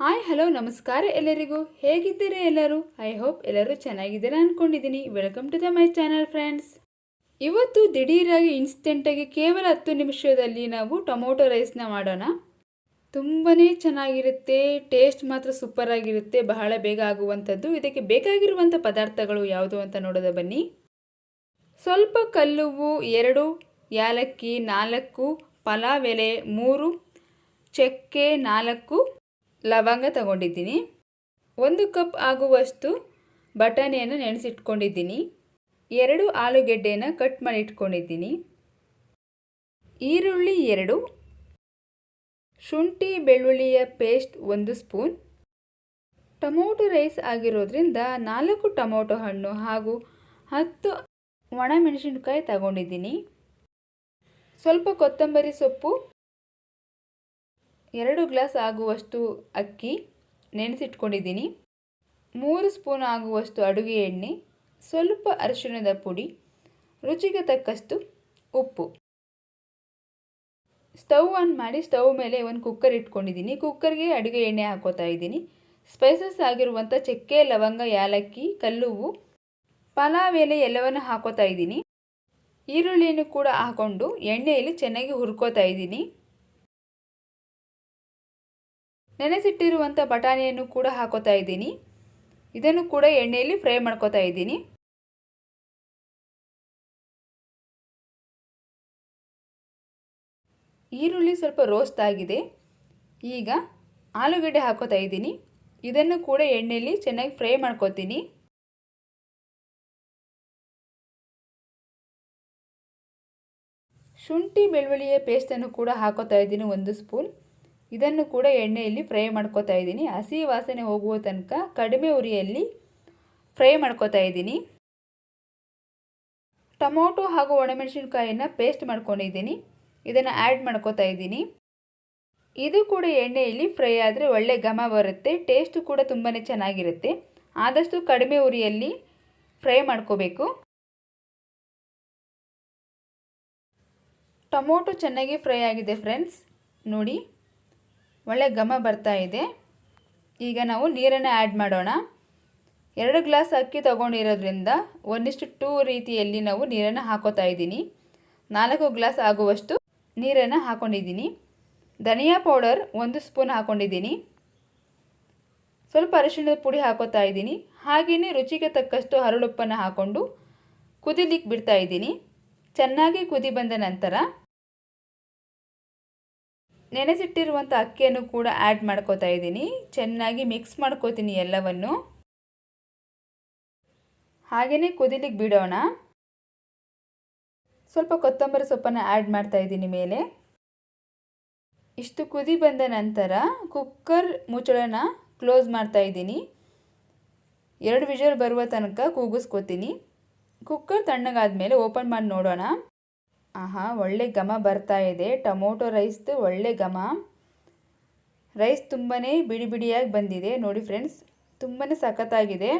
Hi, hello, ನಮಸ್ಕಾರ ಎಲ್ಲರಿಗೂ. ಹೇಗಿದ್ದೀರಿ ಎಲ್ಲರೂ? ಐ ಹೋಪ್ ಎಲ್ಲರೂ ಚೆನ್ನಾಗಿದ್ದೀರಾ ಅಂದ್ಕೊಂಡಿದ್ದೀನಿ welcome to the my channel friends. ಇವತ್ತು ದಿಢೀರಾಗಿ ಇನ್ಸ್ಟೆಂಟಾಗಿ ಕೇವಲ ಹತ್ತು ನಿಮಿಷದಲ್ಲಿ ನಾವು ಟೊಮೊಟೊ ರೈಸ್ನ ಮಾಡೋಣ. ತುಂಬಾ ಚೆನ್ನಾಗಿರುತ್ತೆ, ಟೇಸ್ಟ್ ಮಾತ್ರ ಸೂಪರ್ ಆಗಿರುತ್ತೆ, ಬಹಳ ಬೇಗ ಆಗುವಂಥದ್ದು. ಇದಕ್ಕೆ ಬೇಕಾಗಿರುವಂಥ ಪದಾರ್ಥಗಳು ಯಾವುದು ಅಂತ ನೋಡೋದ ಬನ್ನಿ. ಸ್ವಲ್ಪ ಕಲ್ಲುವು, ಎರಡು, ಯಾಲಕ್ಕಿ ನಾಲ್ಕು, ಪಲಾವ್ ಎಲೆ ಮೂರು, ಚಕ್ಕೆ ನಾಲ್ಕು ಲವಂಗ ತಗೊಂಡಿದ್ದೀನಿ. ಒಂದು ಕಪ್ ಆಗುವಷ್ಟು ಬಟಾಣಿಯನ್ನು ನೆನೆಸಿಟ್ಕೊಂಡಿದ್ದೀನಿ. ಎರಡು ಆಲೂಗೆಡ್ಡೆಯನ್ನು ಕಟ್ ಮಾಡಿ ಇಟ್ಕೊಂಡಿದ್ದೀನಿ ಈರುಳ್ಳಿ ಎರಡು, ಶುಂಠಿ ಬೆಳ್ಳುಳ್ಳಿಯ ಪೇಸ್ಟ್ ಒಂದು ಸ್ಪೂನ್, ಟೊಮೊಟೊ ರೈಸ್ ಆಗಿರೋದ್ರಿಂದ ನಾಲ್ಕು ಟೊಮೊಟೊ ಹಣ್ಣು ಹಾಗೂ ಹತ್ತು ಒಣಮೆಣಸಿನ್ಕಾಯಿ ತಗೊಂಡಿದ್ದೀನಿ. ಸ್ವಲ್ಪ ಕೊತ್ತಂಬರಿ ಸೊಪ್ಪು ಎರಡು ಗ್ಲಾಸ್ ಆಗುವಷ್ಟು ಅಕ್ಕಿ ನೆನೆಸಿಟ್ಕೊಂಡಿದ್ದೀನಿ. ಮೂರು ಸ್ಪೂನ್ ಆಗುವಷ್ಟು ಅಡುಗೆ ಎಣ್ಣೆ, ಸ್ವಲ್ಪ ಅರಿಶಿಣದ ಪುಡಿ, ರುಚಿಗೆ ತಕ್ಕಷ್ಟು ಉಪ್ಪು. ಸ್ಟವ್ ಆನ್ ಮಾಡಿ ಸ್ಟವ್ ಮೇಲೆ ಒಂದು ಕುಕ್ಕರ್ ಇಟ್ಕೊಂಡಿದ್ದೀನಿ. ಕುಕ್ಕರ್ಗೆ ಅಡುಗೆ ಎಣ್ಣೆ ಹಾಕೋತಾ ಇದ್ದೀನಿ. ಸ್ಪೈಸಸ್ ಆಗಿರುವಂಥ ಚಕ್ಕೆ, ಲವಂಗ, ಯಾಲಕ್ಕಿ, ಕಲ್ಲುವು, ಪಲಾವ್ ಎಲೆ ಎಲ್ಲವನ್ನು ಹಾಕೋತಾ ಇದ್ದೀನಿ. ಈರುಳ್ಳಿಯನ್ನು ಕೂಡ ಹಾಕ್ಕೊಂಡು ಎಣ್ಣೆಯಲ್ಲಿ ಚೆನ್ನಾಗಿ ಹುರ್ಕೋತಾ ಇದ್ದೀನಿ. ನೆನೆಸಿಟ್ಟಿರುವಂಥ ಬಟಾಣಿಯನ್ನು ಕೂಡ ಹಾಕೋತಾ ಇದ್ದೀನಿ. ಇದನ್ನು ಕೂಡ ಎಣ್ಣೆಯಲ್ಲಿ ಫ್ರೈ ಮಾಡ್ಕೋತಾ ಇದ್ದೀನಿ. ಈರುಳ್ಳಿ ಸ್ವಲ್ಪ ರೋಸ್ಟ್ ಆಗಿದೆ. ಈಗ ಆಲೂಗಡ್ಡೆ ಹಾಕೋತಾ ಇದ್ದೀನಿ. ಇದನ್ನು ಕೂಡ ಎಣ್ಣೆಯಲ್ಲಿ ಚೆನ್ನಾಗಿ ಫ್ರೈ ಮಾಡ್ಕೋತೀನಿ. ಶುಂಠಿ, ಬೆಳ್ಳುಳ್ಳಿಯ ಪೇಸ್ಟನ್ನು ಕೂಡ ಹಾಕೋತಾ ಇದ್ದೀನಿ ಒಂದು ಸ್ಪೂನ್. ಇದನ್ನು ಕೂಡ ಎಣ್ಣೆಯಲ್ಲಿ ಫ್ರೈ ಮಾಡ್ಕೋತಾ ಇದ್ದೀನಿ. ಹಸಿ ವಾಸನೆ ಹೋಗುವ ತನಕ ಕಡಿಮೆ ಉರಿಯಲ್ಲಿ ಫ್ರೈ ಮಾಡ್ಕೋತಾ ಇದ್ದೀನಿ. ಟೊಮೊಟೊ ಹಾಗೂ ಒಣಮೆಣಸಿನ್ಕಾಯಿನ ಪೇಸ್ಟ್ ಮಾಡ್ಕೊಂಡಿದ್ದೀನಿ. ಇದನ್ನು ಆ್ಯಡ್ ಮಾಡ್ಕೋತಾ ಇದ್ದೀನಿ. ಇದು ಕೂಡ ಎಣ್ಣೆಯಲ್ಲಿ ಫ್ರೈ ಆದರೆ ಒಳ್ಳೆ ಘಮ ಬರುತ್ತೆ, ಟೇಸ್ಟು ಕೂಡ ತುಂಬಾ ಚೆನ್ನಾಗಿರುತ್ತೆ. ಆದಷ್ಟು ಕಡಿಮೆ ಉರಿಯಲ್ಲಿ ಫ್ರೈ ಮಾಡ್ಕೋಬೇಕು. ಟೊಮೊಟೊ ಚೆನ್ನಾಗಿ ಫ್ರೈ ಆಗಿದೆ ಫ್ರೆಂಡ್ಸ್. ನೋಡಿ. ಒಳ್ಳೆ ಘಮ ಬರ್ತಾ ಇದೆ. ಈಗ ನಾವು ನೀರನ್ನು ಆ್ಯಡ್ ಮಾಡೋಣ. ಎರಡು ಗ್ಲಾಸ್ ಅಕ್ಕಿ ತಗೊಂಡಿರೋದ್ರಿಂದ ಒಂದಿಷ್ಟು ಟೂ ರೀತಿಯಲ್ಲಿ ನಾವು ನೀರನ್ನು ಹಾಕೋತಾ ಇದ್ದೀನಿ. ನಾಲ್ಕು ಗ್ಲಾಸ್ ಆಗುವಷ್ಟು ನೀರನ್ನು ಹಾಕೊಂಡಿದ್ದೀನಿ. ಧನಿಯಾ ಪೌಡರ್ ಒಂದು ಸ್ಪೂನ್ ಹಾಕೊಂಡಿದ್ದೀನಿ. ಸ್ವಲ್ಪ ಅರಿಶಿಣದ ಪುಡಿ ಹಾಕೋತಾ ಇದ್ದೀನಿ. ಹಾಗೆಯೇ ರುಚಿಗೆ ತಕ್ಕಷ್ಟು ಹರಳುಪ್ಪನ್ನು ಹಾಕ್ಕೊಂಡು ಕುದಿಲಿಕ್ಕೆ ಬಿಡ್ತಾ ಇದ್ದೀನಿ. ಚೆನ್ನಾಗಿ ಕುದಿ ಬಂದ ನಂತರ ನೆನೆಸಿಟ್ಟಿರುವಂಥ ಅಕ್ಕಿಯನ್ನು ಕೂಡ ಆ್ಯಡ್ ಮಾಡ್ಕೋತಾ ಇದ್ದೀನಿ. ಚೆನ್ನಾಗಿ ಮಿಕ್ಸ್ ಮಾಡ್ಕೋತೀನಿ ಎಲ್ಲವನ್ನು. ಹಾಗೆಯೇ ಕುದಿಲಿಕ್ಕೆ ಬಿಡೋಣ. ಸ್ವಲ್ಪ ಕೊತ್ತಂಬರಿ ಸೊಪ್ಪನ್ನು ಆ್ಯಡ್ ಮಾಡ್ತಾ ಇದ್ದೀನಿ ಮೇಲೆ. ಇಷ್ಟು ಕುದಿ ಬಂದ ನಂತರ ಕುಕ್ಕರ್ ಮುಚ್ಚಳನ ಕ್ಲೋಸ್ ಮಾಡ್ತಾ ಇದ್ದೀನಿ. ಎರಡು ವಿಷಲ್ ಬರುವ ತನಕ ಕೂಗಿಸ್ಕೋತೀನಿ. ಕುಕ್ಕರ್ ತಣ್ಣಗಾದ ಮೇಲೆ ಓಪನ್ ಮಾಡಿ ನೋಡೋಣ. ಆಹಾ, ಒಳ್ಳೆ ಘಮ ಬರ್ತಾ ಇದೆ. ಟೊಮೊಟೊ ರೈಸ್ದು ಒಳ್ಳೆ ಘಮ. ರೈಸ್ ತುಂಬಾ ಬಿಡಿ ಬಿಡಿಯಾಗಿ ಬಂದಿದೆ. ನೋಡಿ ಫ್ರೆಂಡ್ಸ್ ತುಂಬಾ ಸಖತ್ತಾಗಿದೆ.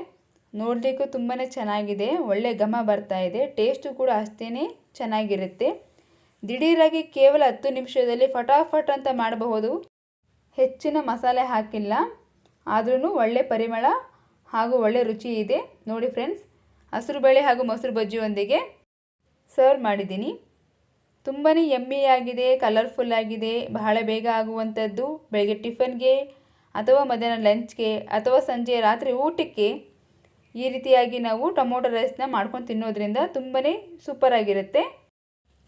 ನೋಡಲಿಕ್ಕೂ ತುಂಬಾ ಚೆನ್ನಾಗಿದೆ. ಒಳ್ಳೆ ಘಮ ಬರ್ತಾ ಇದೆ. ಟೇಸ್ಟು ಕೂಡ ಅಷ್ಟೇ ಚೆನ್ನಾಗಿರುತ್ತೆ. ದಿಢೀರಾಗಿ ಕೇವಲ ಹತ್ತು ನಿಮಿಷದಲ್ಲಿ ಫಟಾಫಟ್ ಅಂತ ಮಾಡಬಹುದು. ಹೆಚ್ಚಿನ ಮಸಾಲೆ ಹಾಕಿಲ್ಲ. ಆದ್ರೂ ಒಳ್ಳೆ ಪರಿಮಳ ಹಾಗೂ ಒಳ್ಳೆ ರುಚಿ ಇದೆ. ನೋಡಿ ಫ್ರೆಂಡ್ಸ್, ಹಸಿರು ಬೇಳೆ ಹಾಗೂ ಮೊಸರು ಬಜ್ಜಿಯೊಂದಿಗೆ ಸರ್ವ್ ಮಾಡಿದ್ದೀನಿ. ತುಂಬಾ ಎಮ್ಮಿಯಾಗಿದೆ ಕಲರ್ಫುಲ್ ಆಗಿದೆ, ಬಹಳ ಬೇಗ ಆಗುವಂಥದ್ದು ಬೆಳಗ್ಗೆ ಟಿಫನ್ಗೆ ಅಥವಾ ಮಧ್ಯಾಹ್ನ ಲಂಚ್ಗೆ ಅಥವಾ ಸಂಜೆ ರಾತ್ರಿ ಊಟಕ್ಕೆ ಈ ರೀತಿಯಾಗಿ ನಾವು ಟೊಮೊಟೊ ರೈಸ್ನ ಮಾಡ್ಕೊಂಡು ತಿನ್ನೋದ್ರಿಂದ ತುಂಬಾ ಸೂಪರಾಗಿರುತ್ತೆ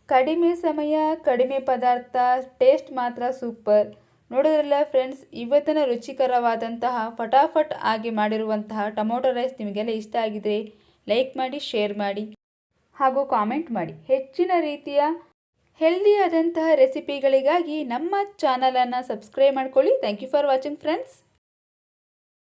ಕಡಿಮೆ ಸಮಯ, ಕಡಿಮೆ ಪದಾರ್ಥ ಟೇಸ್ಟ್ ಮಾತ್ರ ಸೂಪರ್ ನೋಡಿದ್ರಲ್ಲ ಫ್ರೆಂಡ್ಸ್ ಇವತ್ತಿನ ರುಚಿಕರವಾದಂತಹ ಫಟಾಫಟ್ ಆಗಿ ಮಾಡಿರುವಂತಹ ಟೊಮೊಟೊ ರೈಸ್ ನಿಮಗೆಲ್ಲ ಇಷ್ಟ ಆಗಿದ್ರೆ ಲೈಕ್ ಮಾಡಿ ಶೇರ್ ಮಾಡಿ ಹಾಗೂ ಕಾಮೆಂಟ್ ಮಾಡಿ. ಹೆಚ್ಚಿನ ರೀತಿಯ ಹೆಲ್ದಿಯಾದಂತಹ ರೆಸಿಪಿಗಳಿಗಾಗಿ ನಮ್ಮ ಚಾನಲನ್ನು ಸಬ್ಸ್ಕ್ರೈಬ್ ಮಾಡ್ಕೊಳ್ಳಿ. Thank you for watching friends